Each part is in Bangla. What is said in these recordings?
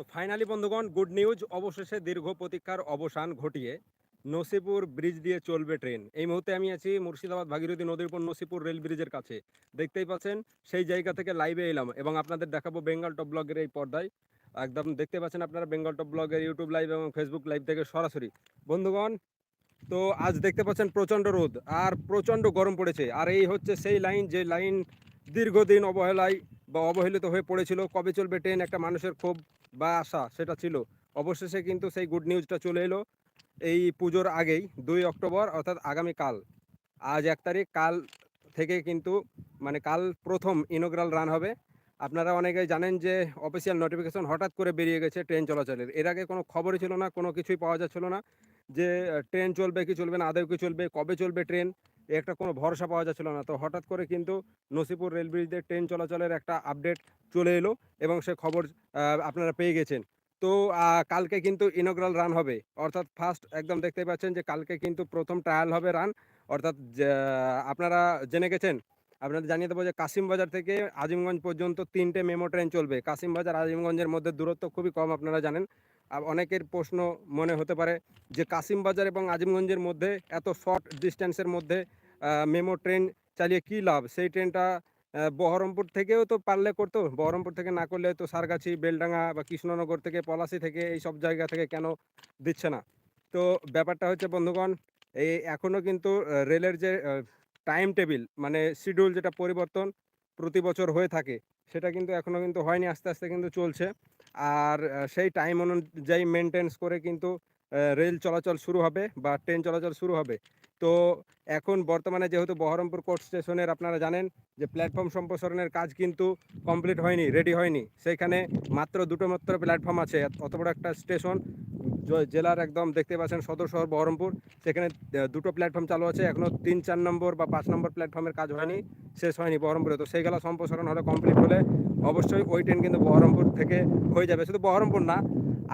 তো ফাইনালি বন্ধুগণ, গুড নিউজ। অবশেষে দীর্ঘ প্রতীক্ষার অবসান ঘটিয়ে নসিপুর ব্রিজ দিয়ে চলবে ট্রেন। এই মুহূর্তে আমি আছি মুর্শিদাবাদ ভাগীরথী নদীর উপর নসিপুর রেল ব্রিজের কাছে। দেখতেই পাচ্ছেন, সেই জায়গা থেকে লাইভে এলাম এবং আপনাদের দেখাবো বেঙ্গল টপ ব্লগের এই পর্দায়। একদম দেখতে পাচ্ছেন আপনারা বেঙ্গল টপ ব্লগের ইউটিউব লাইভ এবং ফেসবুক লাইভ থেকে সরাসরি। বন্ধুগণ, তো আজ দেখতে পাচ্ছেন প্রচণ্ড রোদ আর প্রচণ্ড গরম পড়েছে। আর এই হচ্ছে সেই লাইন, যে লাইন দীর্ঘদিন অবহেলায় বা অবহেলিত হয়ে পড়েছিল। কবে চলবে ট্রেন? একটা মানুষের ক্ষোভ বা আশা সেটা ছিল। অবশেষে কিন্তু সেই গুড নিউজটা চলে এলো এই পুজোর আগেই, দুই অক্টোবর অর্থাৎ আগামীকাল আজ এক তারিখ, কাল থেকে কিন্তু মানে কাল প্রথম ইনোগ্রাল রান হবে। আপনারা অনেকেই জানেন যে অফিসিয়াল নোটিফিকেশন হঠাৎ করে বেরিয়ে গেছে ট্রেন চলাচলের। এর আগে কোনো খবরই ছিল না, কোনো কিছুই পাওয়া যাচ্ছিল না যে ট্রেন চলবে, কি চলবে না, আদৌ কি চলবে, কবে চলবে ট্রেন একটা কোনো ভরসা পাওয়া যাচ্ছিল না। তো হঠাৎ করে কিন্তু নসিপুর রেল দিয়ে ট্রেন চলাচলের একটা আপডেট চলে এলো এবং সে খবর আপনারা পেয়ে গেছেন। তো কালকে কিন্তু ইনোগ্রাল রান হবে। অর্থাৎ ফার্স্ট একদম দেখতে পাচ্ছেন যে কালকে কিন্তু প্রথম ট্রায়াল হবে রান অর্থাৎ আপনারা জেনে গেছেন? আপনাদের জানিয়ে দেবো যে কাশিমবাজার থেকে আজিমগঞ্জ পর্যন্ত তিনটে মেমো ট্রেন চলবে। কাশিমবাজার, আজিমগঞ্জের মধ্যে দূরত্ব খুবই কম আপনারা জানেন। অনেকের প্রশ্ন মনে হতে পারে যে কাশিমবাজার এবং আজিমগঞ্জের মধ্যে এত শর্ট ডিস্টেন্সের মধ্যে মেমো ট্রেন চালিয়ে কী লাভ? সেই ট্রেনটা বহরমপুর থেকেও তো পারলে করতো, বহরমপুর থেকে না করলে তো সারগাছি, বেলডাঙ্গা বা কৃষ্ণনগর থেকে, পলাশি থেকে এই সব জায়গা থেকে কেন দিচ্ছে না? তো ব্যাপারটা হচ্ছে, বন্ধুগণ এই এখনও কিন্তু রেলের যে টাইম টেবিল মানে শিডিউল যেটা পরিবর্তন প্রতি বছর হয়ে থাকে, সেটা কিন্তু এখনও কিন্তু হয়নি, আস্তে আস্তে কিন্তু চলছে। আর সেই টাইম অনুযায়ী মেনটেন্স করে কিন্তু রেল চলাচল শুরু হবে বা ট্রেন চলাচল শুরু হবে। তো এখন বর্তমানে যেহেতু বহরমপুর কোর্ট স্টেশনের আপনারা জানেন যে প্ল্যাটফর্ম সম্প্রসারণের কাজ কিন্তু কমপ্লিট হয়নি, রেডি হয়নি। সেইখানে মাত্র দুটো মাত্র প্ল্যাটফর্ম আছে অত বড় একটা স্টেশন জেলার একদম দেখতে পাচ্ছেন সদর শহর বহরমপুর। সেখানে দুটো প্ল্যাটফর্ম চালু আছে এখনও তিন, চার নম্বর বা পাঁচ নম্বর প্ল্যাটফর্মের কাজ হয়নি, শেষ হয়নি বহরমপুরে। তো সেইগুলো সম্প্রসারণ হলে কমপ্লিট হলে অবশ্যই ওই ট্রেন কিন্তু বহরমপুর থেকে হয়ে যাবে। শুধু বহরমপুর না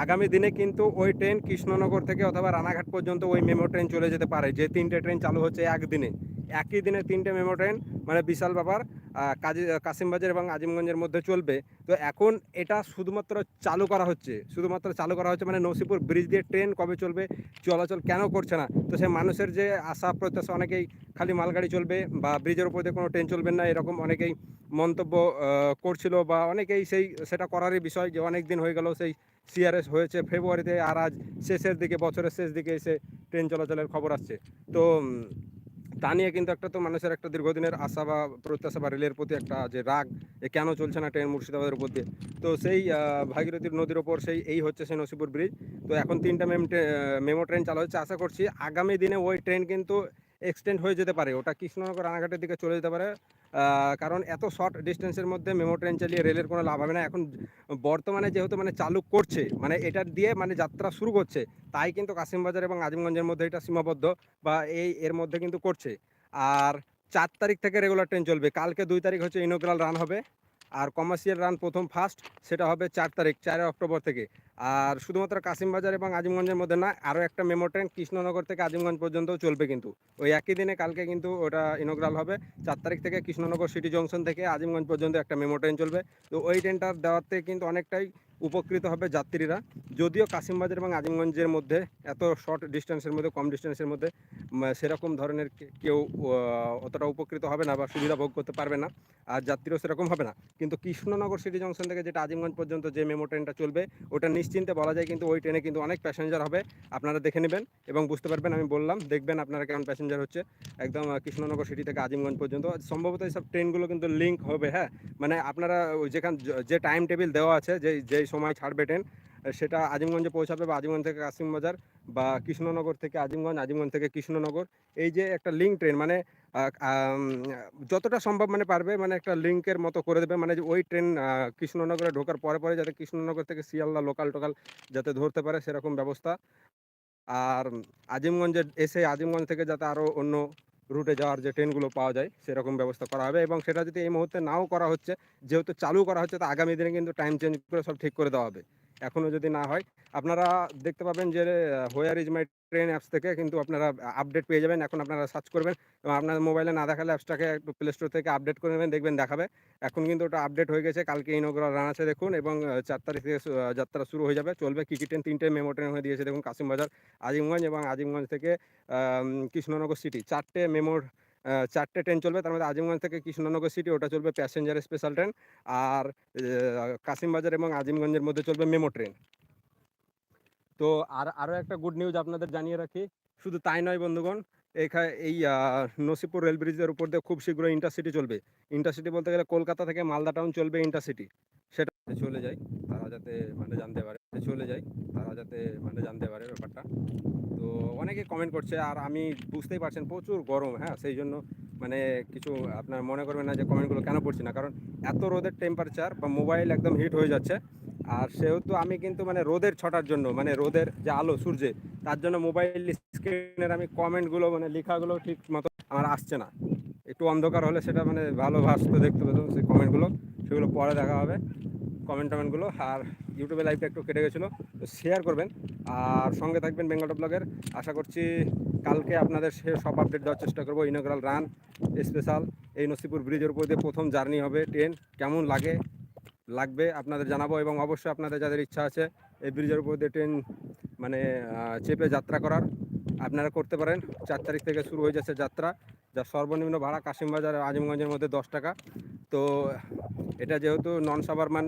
আগামী দিনে কিন্তু ওই ট্রেন কৃষ্ণনগর থেকে অথবা রানাঘাট পর্যন্ত ওই মেমো ট্রেন চলে যেতে পারে। যে তিনটে ট্রেন চালু হচ্ছে একদিনে। একই দিনে তিনটে মেমো ট্রেন মানে বিশাল ব্যাপার। কাজী কাশিমবাজার এবং আজিমগঞ্জের মধ্যে চলবে। তো এখন এটা শুধুমাত্র চালু করা হচ্ছে। শুধুমাত্র চালু করা হচ্ছে মানে নসিপুর ব্রিজ দিয়ে ট্রেন কবে চলবে, চলাচল কেন করছে না? তো সে মানুষের যে আশা, প্রত্যাশা অনেকেই খালি মালগাড়ি চলবে বা ব্রিজের উপর দিয়ে কোনো ট্রেন চলবে না, এরকম অনেকেই মন্তব্য করছিল বা অনেকেই সেই, সেটা করারই বিষয় যে অনেক দিন হয়ে গেল সেই সিআরএস হয়েছে, ফেব্রুয়ারিতে আর আজ শেষের দিকে, বছরের শেষ দিকে এসে ট্রেন চলাচলের খবর আসছে। তো তা নিয়ে কিন্তু একটা তো মানুষের একটা দীর্ঘদিনের আশা বা প্রত্যাশা বা রেলের প্রতি একটা যে রাগ, এ কেন চলছে না ট্রেন মুর্শিদাবাদের উপর দিয়ে? তো সেই ভাগীরথীর নদীর ওপর সেই, এই হচ্ছে সেই নসিপুর ব্রিজ তো এখন তিনটা মেম মেমো ট্রেন চালু হচ্ছে। আশা করছি আগামী দিনে ওই ট্রেন কিন্তু এক্সটেন্ড হয়ে যেতে পারে। ওটা কৃষ্ণনগর রানাঘাটের দিকে চলে যেতে পারে। কারণ এত শর্ট ডিস্টেন্সের মধ্যে মেমো ট্রেন চালিয়ে রেলের কোনো লাভ হবে না। এখন বর্তমানে যেহেতু মানে চালু করছে মানে এটা দিয়ে মানে যাত্রা শুরু করছে, তাই কিন্তু কাশিমবাজার এবং আজিমগঞ্জের মধ্যে এটা সীমাবদ্ধ বা এই এর মধ্যে কিন্তু করছে। আর চার তারিখ থেকে রেগুলার ট্রেন চলবে। কালকে দুই তারিখ হচ্ছে ইনোগ্রাল রান হবে। আর কমার্শিয়াল রান প্রথম ফার্স্ট সেটা হবে চার তারিখ, চার অক্টোবর থেকে। আর শুধুমাত্র কাশিমবাজার এবং আজিমগঞ্জের মধ্যে না আরও একটা মেমো ট্রেন কৃষ্ণনগর থেকে আজিমগঞ্জ পর্যন্ত চলবে কিন্তু। ওই একই দিনে কালকে কিন্তু ওটা ইনোগ্রাল হবে, চার তারিখ থেকে কৃষ্ণনগর সিটি জংশন থেকে আজিমগঞ্জ পর্যন্ত একটা মেমো ট্রেন চলবে। তো ওই ট্রেনটার দেওয়াতে কিন্তু অনেকটাই উপকৃত হবে যাত্রীরা। যদিও কাশিমবাজার এবং আজিমগঞ্জের মধ্যে এত শর্ট ডিস্টেন্সের মধ্যে, কম ডিস্টেন্সের মধ্যে সেরকম ধরনের কেউ অতটা উপকৃত হবে না বা সুবিধা ভোগ করতে পারবে না। আর যাত্রীও সেরকম হবে না। কিন্তু কৃষ্ণনগর সিটি জংশন থেকে যেটা আজিমগঞ্জ পর্যন্ত যে মেমো ট্রেনটা চলবে, ওটা নিশ্চিন্তে বলা যায় কিন্তু ওই ট্রেনে কিন্তু অনেক প্যাসেঞ্জার হবে। আপনারা দেখে নেবেন এবং বুঝতে পারবেন, আমি বললাম, দেখবেন আপনারা কেমন প্যাসেঞ্জার হচ্ছে। একদম কৃষ্ণনগর সিটি থেকে আজিমগঞ্জ পর্যন্ত। সম্ভবত এইসব ট্রেনগুলো কিন্তু লিঙ্ক হবে হ্যাঁ? মানে আপনারা ওই যেখান, যে টাইম টেবিল দেওয়া আছে যে যেই সময় ছাড়বে ট্রেন সেটা আজিমগঞ্জে পৌঁছাবে বা আজিমগঞ্জ থেকে কাশিমবাজার বা কৃষ্ণনগর থেকে আজিমগঞ্জ আজিমগঞ্জ থেকে কৃষ্ণনগর। এই যে একটা লিঙ্ক ট্রেন মানে যতটা সম্ভব মানে পারবে মানে একটা লিঙ্কের মতো করে দেবে। মানে ওই ট্রেন কৃষ্ণনগরে ঢোকার পরে পরে যাতে কৃষ্ণনগর থেকে শিয়ালদা লোকাল টোকাল যাতে ধরতে পারে সেরকম ব্যবস্থা। আর আজিমগঞ্জে এসে আজিমগঞ্জ থেকে যাতে আরও অন্য রুটে যাওয়ার যে ট্রেনগুলো পাওয়া যায়, সেরকম ব্যবস্থা করা হবে এবং সেটা যদি এই মুহূর্তে নাও করা হচ্ছে, যেহেতু চালু করা হচ্ছে, তা আগামী দিনে কিন্তু টাইম চেঞ্জ করে সব ঠিক করে দেওয়া হবে। এখনও যদি না হয়। আপনারা দেখতে পাবেন যে where is my train apps থেকে কিন্তু আপনারা আপডেট পেয়ে যাবেন। এখন আপনারা সার্চ করবেন এবং আপনার মোবাইলে না দেখালে অ্যাপসটাকে একটু প্লে স্টোর থেকে আপডেট করে নেবেন, দেখবেন দেখাবে। এখন কিন্তু ওটা আপডেট হয়ে গেছে। কালকে ইনোগ্রাল রান আছে দেখুন এবং চার তারিখ থেকে যাত্রা শুরু হয়ে যাবে। চলবে কি কি ট্রেন তিনটে মেমো ট্রেন হয়ে দিয়েছে দেখুন, কাশিমবাজার, আজিমগঞ্জ এবং আজিমগঞ্জ থেকে কৃষ্ণনগর সিটি চারটে মেমোর চারটে ট্রেন চলবে। তার মধ্যে আজিমগঞ্জ থেকে কৃষ্ণনগর সিটি ওটা চলবে প্যাসেঞ্জার স্পেশাল ট্রেন আর আহ, কাশিমবাজার এবং আজিমগঞ্জের মধ্যে চলবে মেমো ট্রেন তো আর আরও একটা গুড নিউজ আপনাদের জানিয়ে রাখি। শুধু তাই নয় বন্ধুগণ এখানে এই নসিপুর রেল ব্রিজের উপর দিয়ে খুব শীঘ্রই ইন্টারসিটি চলবে। ইন্টারসিটি বলতে গেলে কলকাতা থেকে মালদা টাউন চলবে ইন্টারসিটি সেটা চলে যায় তারা যাতে মানে জানতে পারে। চলে যায় তারা যাতে মানে জানতে পারে ব্যাপারটা। তো অনেকে কমেন্ট করছে, আর আমি বুঝতেই পারছেন প্রচুর গরম হ্যাঁ সেই জন্য মানে কিছু আপনার মনে করবেন না যে কমেন্টগুলো কেন পড়ছি না, কারণ এত রোদের টেম্পারেচার বা মোবাইল একদম হিট হয়ে যাচ্ছে। আর সেহেতু আমি কিন্তু মানে রোদের ছটার জন্য মানে রোদের যে আলো সূর্যে তার জন্য মোবাইল স্ক্রিনের আমি কমেন্টগুলো মানে লেখাগুলো ঠিক মতো আমার আসছে না। একটু অন্ধকার হলে সেটা মানে ভালো ভাসতে দেখতে পেতাম সেই কমেন্টগুলো সেগুলো পরে দেখা হবে কমেন্ট টমেন্টগুলো আর ইউটিউবে লাইভটা একটু কেটে গেছিল, তো শেয়ার করবেন। আর সঙ্গে থাকবেন বেঙ্গল ব্লগের আশা করছি কালকে আপনাদের সে সব আপডেট দেওয়ার চেষ্টা করব। ইনোগ্রাল রান স্পেশাল এই নসিপুর ব্রিজের উপর দিয়ে প্রথম জার্নি হবে ট্রেন কেমন লাগে, লাগবে আপনাদের জানাব এবং অবশ্যই আপনাদের যাদের ইচ্ছা আছে, এই ব্রিজের উপর দিয়ে ট্রেন মানে চেপে যাত্রা করার, আপনারা করতে পারেন। চার তারিখ থেকে শুরু হয়ে যাচ্ছে যাত্রা। যার সর্বনিম্ন ভাড়া কাশিমবাজার আজিমগঞ্জের মধ্যে দশ টাকা। তো এটা যেহেতু নন সাবারমান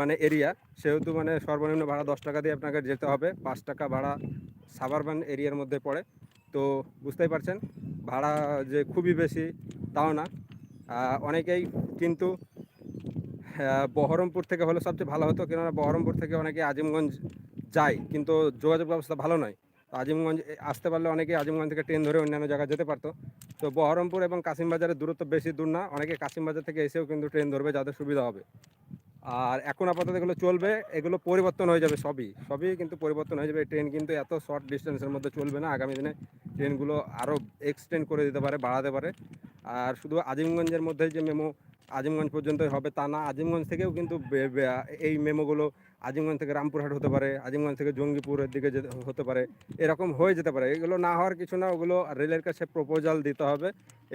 মানে এরিয়া, সেহেতু মানে সর্বনিম্ন ভাড়া দশ টাকা দিয়ে আপনাকে যেতে হবে। পাঁচ টাকা ভাড়া সাবারমান এরিয়ার মধ্যে পড়ে। তো বুঝতেই পারছেন, ভাড়া যে খুবই বেশি তাও না। অনেকেই কিন্তু বহরমপুর থেকে হলে সবচেয়ে ভালো হতো, কেননা বহরমপুর থেকে অনেকে আজিমগঞ্জ যায়, কিন্তু যোগাযোগ ব্যবস্থা ভালো নয়। আজিমগঞ্জ আসতে পারলে অনেকে আজিমগঞ্জ থেকে ট্রেন ধরে অন্যান্য জায়গায় যেতে পারতো। তো বহরমপুর এবং কাশিমবাজারের দূরত্ব বেশি দূর না, অনেকে কাশিমবাজার থেকে এসেও কিন্তু ট্রেন ধরবে, যাদের সুবিধা হবে। আর এখন আপাতত এগুলো চলবে, এগুলো পরিবর্তন হয়ে যাবে সবই। সবই কিন্তু পরিবর্তন হয়ে যাবে ট্রেন কিন্তু এত শর্ট ডিস্টেন্সের মধ্যে চলবে না, আগামী দিনে ট্রেনগুলো আরও এক্সটেন্ড করে দিতে পারে, বাড়াতে পারে। আর শুধু আজিমগঞ্জের মধ্যে যে মেমো আজিমগঞ্জ পর্যন্তই হবে তা না, আজিমগঞ্জ থেকেও কিন্তু এই মেমোগুলো আজিমগঞ্জ থেকে রামপুরহাট হতে পারে, আজিমগঞ্জ থেকে জঙ্গিপুরের দিকে হতে পারে, এরকম হয়ে যেতে পারে। এগুলো না হওয়ার কিছু না, ওগুলো রেলের কাছে প্রপোজাল দিতে হবে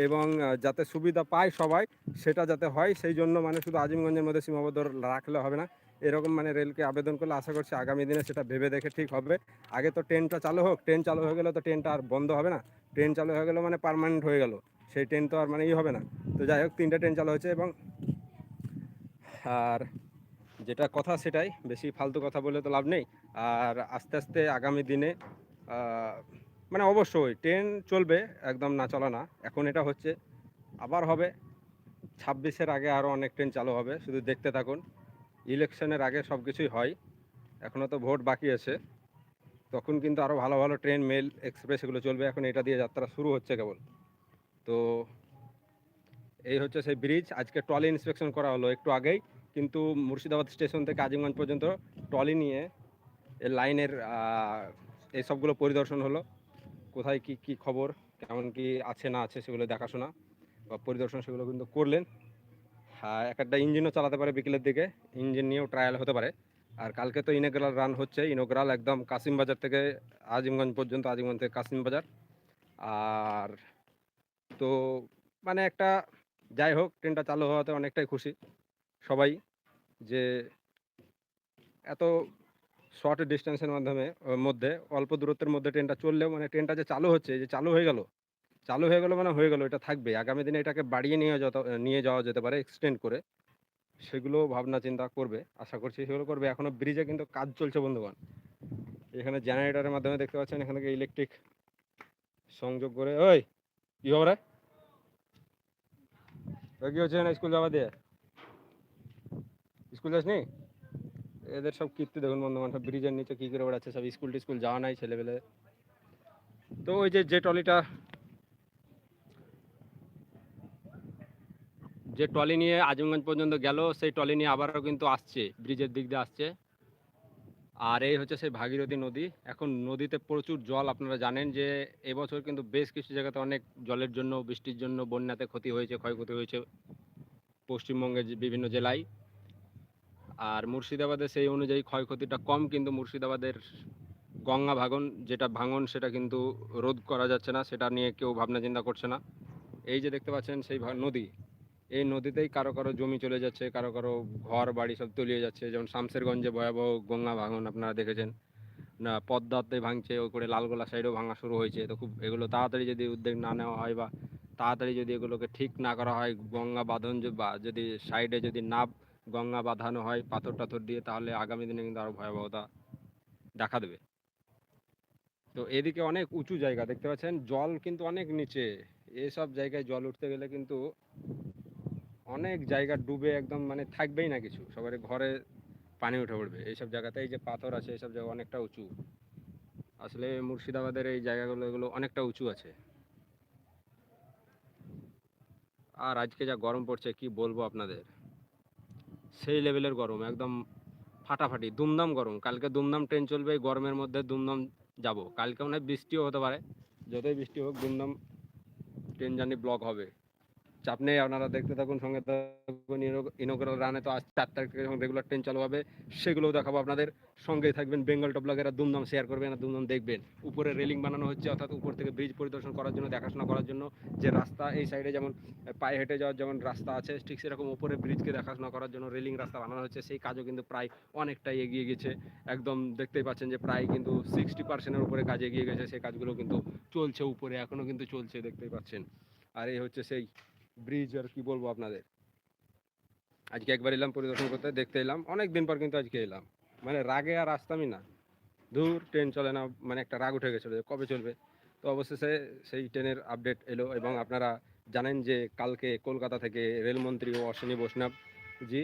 এবং যাতে সুবিধা পায় সবাই, সেটা যাতে হয়, সেই জন্য মানে শুধু আজিমগঞ্জের মধ্যে সীমাবদ্ধ রাখলে হবে না। এরকম মানে রেলকে আবেদন করলে আশা করছি আগামী দিনে সেটা ভেবে দেখে ঠিক হবে। আগে তো ট্রেনটা চালু হোক, ট্রেন চালু হয়ে গেলে তো ট্রেনটা আর বন্ধ হবে না। ট্রেন চালু হয়ে গেলে মানে পার্মানেন্ট হয়ে গেল। সেই ট্রেন তো আর মানে ই হবে না। তো যাই হোক, তিনটে ট্রেন চালু হয়েছে এবং আর যেটা কথা সেটাই, বেশি ফালতু কথা বলে তো লাভ নেই। আর আস্তে আস্তে আগামী দিনে মানে অবশ্যই ট্রেন চলবে, একদম না চলা না। এখন এটা হচ্ছে, আবার হবে, ছাব্বিশের আগে আরও অনেক ট্রেন চালু হবে, শুধু দেখতে থাকুন। ইলেকশনের আগে সব কিছুই হয় এখনও তো ভোট বাকি আছে। তখন কিন্তু আরও ভালো ভালো ট্রেন, মেল, এক্সপ্রেস এগুলো চলবে। এখন এটা দিয়ে যাত্রা শুরু হচ্ছে কেবল। তো এই হচ্ছে সেই ব্রিজ। আজকে ট্রলি ইন্সপেকশন করা হলো একটু আগেই। কিন্তু মুর্শিদাবাদ স্টেশন থেকে আজিমগঞ্জ পর্যন্ত ট্রলি নিয়ে লাইনের এই সবগুলো পরিদর্শন হলো। কোথায় কি কি খবর, কেমন কি আছে না আছে সেগুলো দেখাশোনা বা পরিদর্শন সেগুলো কিন্তু করলেন। এক একটা ইঞ্জিনও চালাতে পারে বিকেলের দিকে, ইঞ্জিন নিয়েও ট্রায়াল হতে পারে। আর কালকে তো ইনোগ্রাল রান হচ্ছে ইনোগ্রাল একদম কাসিমবাজার থেকে আজিমগঞ্জ পর্যন্ত, আজিমগঞ্জ থেকে কাসিমবাজার আর তো মানে একটা যাই হোক ট্রেনটা চালু হওয়াতে অনেকটাই খুশি সবাই। যে এত শর্ট ডিস্টেন্সের মাধ্যমে মধ্যে, অল্প দূরত্বের মধ্যে ট্রেনটা চললেও মানে ট্রেনটা যে চালু হচ্ছে, যে চালু হয়ে গেল, চালু হয়ে গেল মানে হয়ে গেল, এটা থাকবে আগামী দিনে এটাকে বাড়িয়ে নিয়ে যত, নিয়ে যাওয়া যেতে পারে এক্সটেন্ড করে সেগুলো ভাবনা চিন্তা করবে, আশা করছি সেগুলো করবে। এখনও ব্রিজে কিন্তু কাজ চলছে, বন্ধুগণ। এখানে জেনারেটরের মাধ্যমে দেখতে পাচ্ছেন, এখান থেকে ইলেকট্রিক সংযোগ করে, ওই, কী হবে? কি হচ্ছে স্কুল যাওয়া দিয়ে? স্কুল যাসনি? এদের সব কীর্তি দেখুন বন্ধু সব ব্রিজের নিচে কী করে বেড়াচ্ছে, সব স্কুল টিস্কুল যাওয়া নাই ছেলেবেলে তো ওই যে যে ট্রলিটা, যে ট্রলি নিয়ে আজমগঞ্জ পর্যন্ত গেল, সেই ট্রলি নিয়ে আবারও কিন্তু আসছে, ব্রিজের দিক দিয়ে আসছে। আর এই হচ্ছে সেই ভাগীরথী নদী। এখন নদীতে প্রচুর জল, আপনারা জানেন যে এবছর কিন্তু বেশ কিছু জায়গাতে অনেক জলের জন্য, বৃষ্টির জন্য, বন্যাতে ক্ষতি হয়েছে, ক্ষয়ক্ষতি হয়েছে পশ্চিমবঙ্গের বিভিন্ন জেলায়। আর মুর্শিদাবাদে সেই অনুযায়ী ক্ষয়ক্ষতিটা কম, কিন্তু মুর্শিদাবাদের গঙ্গা ভাঙন, যেটা ভাঙন সেটা কিন্তু রোধ করা যাচ্ছে না, সেটা নিয়ে কেউ ভাবনা চিন্তা করছে না। এই যে দেখতে পাচ্ছেন সেই নদী, এই নদীতেই কারও কারও জমি চলে যাচ্ছে, কারও কারও ঘর, বাড়ি সব তলিয়ে যাচ্ছে। যেমন শামসেরগঞ্জে ভয়াবহ গঙ্গা ভাঙন আপনারা দেখেছেন। না, পদ্মাতে ভাঙছে, ওই করে লালগোলা সাইডেও ভাঙা শুরু হয়েছে। তো খুব এগুলো তাড়াতাড়ি যদি উদ্যোগ না নেওয়া হয় বা তাড়াতাড়ি যদি এগুলোকে ঠিক না করা হয়, গঙ্গা বাঁধন বা যদি সাইডে যদি না গঙ্গা বাঁধানো হয়, পাথর টাথর দিয়ে, তাহলে আগামী দিনে কিন্তু আরও ভয়াবহতা দেখা দেবে। তো এদিকে অনেক উঁচু জায়গা, দেখতে পাচ্ছেন? জল কিন্তু অনেক নিচে। এসব জায়গায় জল উঠতে গেলে কিন্তু অনেক জায়গা ডুবে একদম মানে থাকবেই না কিছু। সবার ঘরে পানি উঠে পড়বে। এইসব জায়গাতে এই যে পাথর আছে এইসব জায়গা অনেকটা উঁচু। আসলে মুর্শিদাবাদের এই জায়গাগুলো, এগুলো অনেকটা উঁচু আছে। আর আজকে যা গরম পড়ছে, কি বলব আপনাদের? সেই লেভেলের গরম, একদম ফাটাফাটি, দুমদাম গরম। কালকে দুমদাম ট্রেন চলবে, এই গরমের মধ্যে দুমদাম যাব। কালকে মনে হয় বৃষ্টিও হতে পারে। যতই বৃষ্টি হোক, দুমদাম ট্রেন জার্নি ব্লক হবে। চাপ নেই, আপনারা দেখতে থাকুন, সঙ্গে থাকুন ইনোগ্রাল রানে তো আজ চার তারিখ থেকে যখন রেগুলার ট্রেন চালু হবে, সেগুলোও দেখাবো আপনাদের। সঙ্গেই থাকবেন বেঙ্গল টপ ব্লগেরা দুমদাম শেয়ার করবেন আর দুমদাম দেখবেন। উপরে রেলিং বানানো হচ্ছে, অর্থাৎ উপর থেকে ব্রিজ পরিদর্শন করার জন্য, দেখাশোনা করার জন্য, যে রাস্তা এই সাইডে যেমন পায়ে হেঁটে যাওয়ার যেমন রাস্তা আছে, ঠিক সেরকম উপরে ব্রিজকে দেখাশোনা করার জন্য রেলিং রাস্তা বানানো হচ্ছে, সেই কাজও কিন্তু প্রায় অনেকটাই এগিয়ে গেছে। একদম দেখতেই পাচ্ছেন যে প্রায় কিন্তু সিক্সটি পার্সেন্টের উপরে কাজ এগিয়ে গেছে, সেই কাজগুলো কিন্তু চলছে উপরে এখনও কিন্তু চলছে, দেখতেই পাচ্ছেন। আর এই হচ্ছে সেই ব্রিজ আর কি বলব আপনাদের? আজকে একবার এলাম পরিদর্শন করতে, দেখতে এলাম। অনেক দিন পর কিন্তু আজকে এলাম। মানে রাগে আর আসতামই না। দূর ট্রেন চলে না মানে একটা রাগ উঠে গেছিল যে কবে চলবে? তো অবশেষে সেই ট্রেনের আপডেট এলো এবং আপনারা জানেন যে কালকে কলকাতা থেকে রেলমন্ত্রী ও অশ্বিনী বৈষ্ণব জি,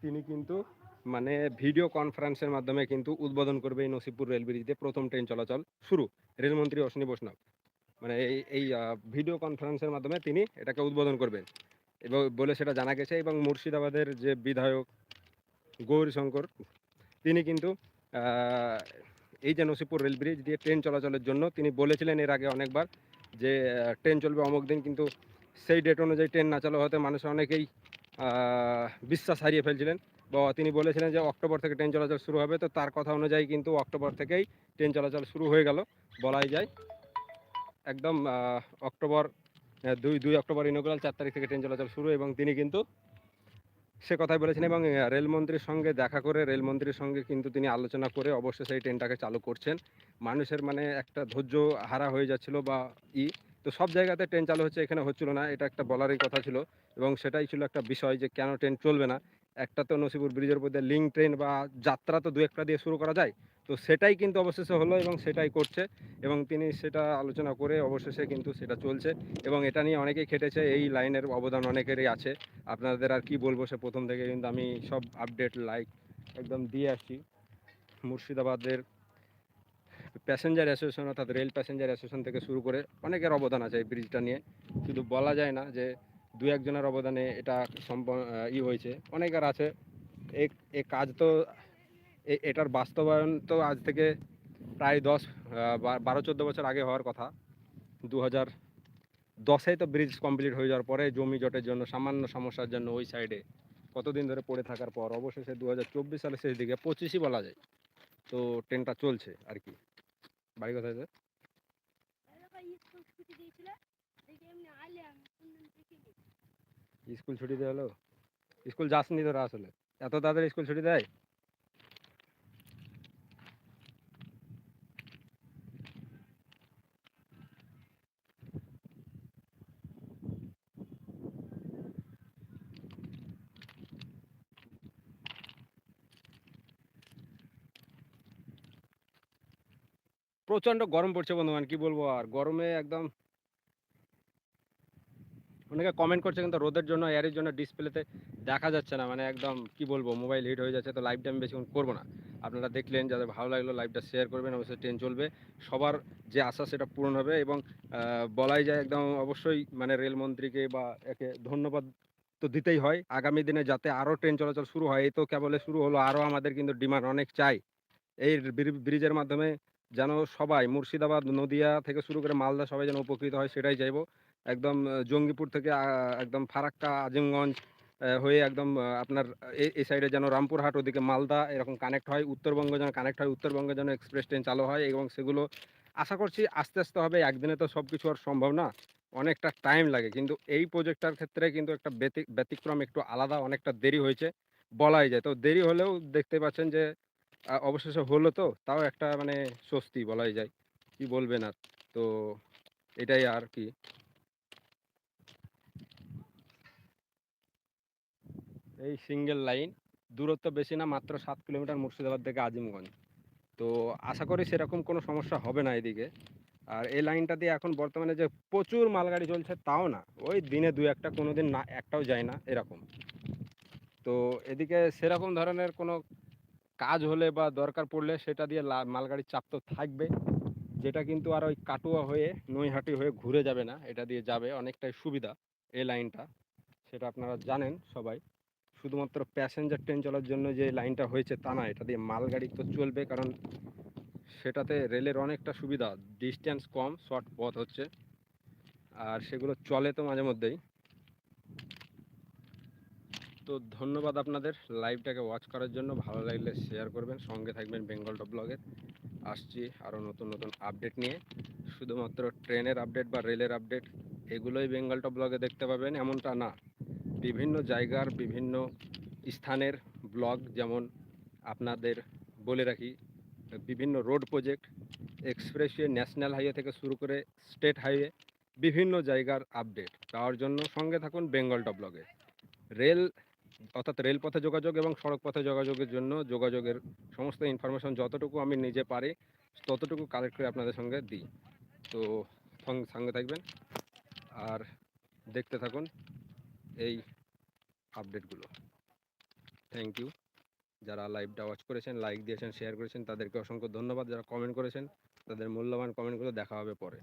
তিনি কিন্তু মানে ভিডিও কনফারেন্সের মাধ্যমে কিন্তু উদ্বোধন করবে এই নসিবপুর রেল ব্রিজে প্রথম ট্রেন চলাচল শুরু। রেলমন্ত্রী অশ্বিনী বৈষ্ণব। মানে এই এই ভিডিও কনফারেন্সের মাধ্যমে তিনি এটাকে উদ্বোধন করবেন। এবং বলে সেটা জানা গেছে এবং মুর্শিদাবাদের যে বিধায়ক গৌরী শঙ্কর, তিনি কিন্তু এই যে নসিপুর রেল ব্রিজ দিয়ে ট্রেন চলাচলের জন্য তিনি বলেছিলেন এর আগে অনেকবার যে ট্রেন চলবে অমুক দিন, কিন্তু সেই ডেট অনুযায়ী ট্রেন না চালু হতে মানুষ অনেকেই বিশ্বাস হারিয়ে ফেলছিলেন। বা তিনি বলেছিলেন যে অক্টোবর থেকে ট্রেন চলাচল শুরু হবে, তো তার কথা অনুযায়ী কিন্তু অক্টোবর থেকেই ট্রেন চলাচল শুরু হয়ে গেল, বলাই যায়। একদম অক্টোবর দুই দুই অক্টোবর ইনোগ্রাল চার তারিখ থেকে ট্রেন চলাচল শুরু এবং তিনি কিন্তু সে কথাই বলেছেন এবং রেলমন্ত্রীর সঙ্গে দেখা করে, রেলমন্ত্রীর সঙ্গে কিন্তু তিনি আলোচনা করে অবশ্যই সেই ট্রেনটাকে চালু করছেন। মানুষের মানে একটা ধৈর্য হারা হয়ে যাচ্ছিল বা ই, তো সব জায়গাতে ট্রেন চালু হচ্ছে, এখানে হচ্ছিল না, এটা একটা বলারই কথা ছিল এবং সেটাই ছিল একটা বিষয় যে কেন ট্রেন চলবে না। একটা তো নসিপুর ব্রিজের মধ্যে লিঙ্ক ট্রেন বা যাত্রা তো দু একটা দিয়ে শুরু করা যায়। তো সেটাই কিন্তু অবশেষে হলো এবং সেটাই করছে এবং তিনি সেটা আলোচনা করে অবশেষে কিন্তু সেটা চলছে এবং এটা নিয়ে অনেকেই খেটেছে, এই লাইনের অবদান অনেকেরই আছে। আপনাদের আর কি বলব সে প্রথম থেকে কিন্তু আমি সব আপডেট লাইক একদম দিয়ে আসছি। মুর্শিদাবাদের প্যাসেঞ্জার অ্যাসোসিয়েশন অর্থাৎ রেল প্যাসেঞ্জার অ্যাসোসিয়েশন থেকে শুরু করে অনেকের অবদান আছে এই ব্রিজটা নিয়ে। শুধু বলা যায় না যে দু একজনের অবদানে এটা ই হয়েছে। অনেকের আছে। এ কাজ তো এটার বাস্তবায়ন তো আজ থেকে প্রায় দশ বারো, চোদ্দ বছর আগে হওয়ার কথা। দু হাজার দশে তো ব্রিজ কমপ্লিট হয়ে যাওয়ার পরে জমি জটের জন্য, সামান্য সমস্যার জন্য ওই সাইডে কতদিন ধরে পড়ে থাকার পর অবশেষে দু হাজার চব্বিশ সালের শেষ দিকে পঁচিশই বলা যায়। তো ট্রেনটা চলছে আর কি। বাড়ি কোথায় স্যার স্কুল ছুটি দেওয়া হলো। স্কুল যাসনি তোরা আসলে। এত তাড়াতাড়ি স্কুল ছুটি দেয়? প্রচণ্ড গরম পড়ছে বন্ধুগণ, কি বলব আর? গরমে একদম অনেকে কমেন্ট করছে কিন্তু রোদের জন্য এয়ারের জন্য ডিসপ্লেতে দেখা যাচ্ছে না। মানে একদম কি বলব মোবাইল হিট হয়ে যাচ্ছে, তো লাইভটা আমি বেশিক্ষণ করব না। আপনারা দেখলেন, যাদের ভালো লাগল লাইভটা শেয়ার করবেন, অবশ্যই ট্রেন চলবে। সবার যে আশা, সেটা পূরণ হবে এবং বলাই যায় একদম অবশ্যই মানে রেলমন্ত্রীকে বা একে ধন্যবাদ তো দিতেই হয়। আগামী দিনে যাতে আরও ট্রেন চলাচল শুরু হয়, এই তো কেবলে শুরু হলো আরও আমাদের কিন্তু ডিমান্ড অনেক চাই। এই ব্রিজের মাধ্যমে যেন সবাই মুর্শিদাবাদ, নদিয়া থেকে শুরু করে মালদা সবাই যেন উপকৃত হয়, সেটাই চাইব। একদম জঙ্গিপুর থেকে একদম ফারাক্কা, আজিমগঞ্জ হয়ে একদম আপনার এই সাইডে যেন রামপুরহাট, ওদিকে মালদা এরকম কানেক্ট হয়। উত্তরবঙ্গ যেন কানেক্ট হয়, উত্তরবঙ্গে যেন এক্সপ্রেস ট্রেন চালু হয় এবং সেগুলো আশা করছি আস্তে আস্তে হবে। একদিনে তো সব কিছু আর সম্ভব না। অনেকটা টাইম লাগে। কিন্তু এই প্রজেক্টটার ক্ষেত্রে কিন্তু একটা ব্যতি- ব্যতিক্রম একটু আলাদা, অনেকটা দেরি হয়েছে। বলাই যায়। তো দেরি হলেও দেখতে পাচ্ছেন যে অবশেষে হলো তো, তাও একটা মানে স্বস্তি বলাই যায়। কি বলবেন আর? তো এটাই আর কি। এই সিঙ্গেল লাইন। দূরত্ব বেশি না, মাত্র সাত কিলোমিটার মুর্শিদাবাদ থেকে আজিমগঞ্জ। তো আশা করি সেরকম কোনো সমস্যা হবে না এদিকে। আর এই লাইনটা দিয়ে এখন বর্তমানে যে প্রচুর মালগাড়ি চলছে তাও না। ওই দিনে দু একটা, কোনো দিন না, একটাও যায় না এরকম। তো এদিকে সেরকম ধরনের কোনো কাজ হলে বা দরকার পড়লে সেটা দিয়ে মালগাড়ির চাপ তো থাকবে। যেটা কিন্তু আর ওই কাটুয়া হয়ে, নৈহাটি হয়ে ঘুরে যাবে না। এটা দিয়ে যাবে অনেকটাই সুবিধা এই লাইনটা। সেটা আপনারা জানেন সবাই। শুধুমাত্র প্যাসেঞ্জার ট্রেন চলার জন্য যে লাইনটা হয়েছে তা না, এটা দিয়ে মালগাড়ি তো চলবে, কারণ সেটাতে রেলের অনেকটা সুবিধা। ডিস্টেন্স কম শর্ট পথ হচ্ছে। আর সেগুলো চলে তো মাঝে মধ্যেই। তো ধন্যবাদ আপনাদের লাইভটাকে ওয়াচ করার জন্য। ভালো লাগলে শেয়ার করবেন। সঙ্গে থাকবেন বেঙ্গল টপ ব্লগের আসছি আরও নতুন নতুন আপডেট নিয়ে। শুধুমাত্র ট্রেনের আপডেট বা রেলের আপডেট এগুলোই বেঙ্গল টপ ব্লগে দেখতে পাবেন। এমনটা না। বিভিন্ন জায়গার বিভিন্ন স্থানের ব্লগ যেমন আপনাদের বলে রাখি, বিভিন্ন road project, expressway, national highway থেকে শুরু করে স্টেট হাইওয়ে, বিভিন্ন জায়গার আপডেট। পাওয়ার জন্য সঙ্গে থাকুন বেঙ্গল টপ ব্লগে। রেল, অর্থাৎ রেলপথে যোগাযোগ এবং সড়ক পথে যোগাযোগের জন্য যোগাযোগের সমস্ত ইনফরমেশন যতটুকু আমি নিজে পারি, ততটুকু কালেক্ট করে আপনাদের সঙ্গে দিই। তো সঙ্গে থাকবেন। আর দেখতে থাকুন। এই আপডেটগুলো থ্যাংক ইউ যারা লাইভটা ওয়াচ করেছেন লাইক দিয়েছেন শেয়ার করেছেন, তাদেরকে অসংখ্য ধন্যবাদ। যারা কমেন্ট করেছেন, তাদের মূল্যবান কমেন্টগুলো দেখা হবে পরে।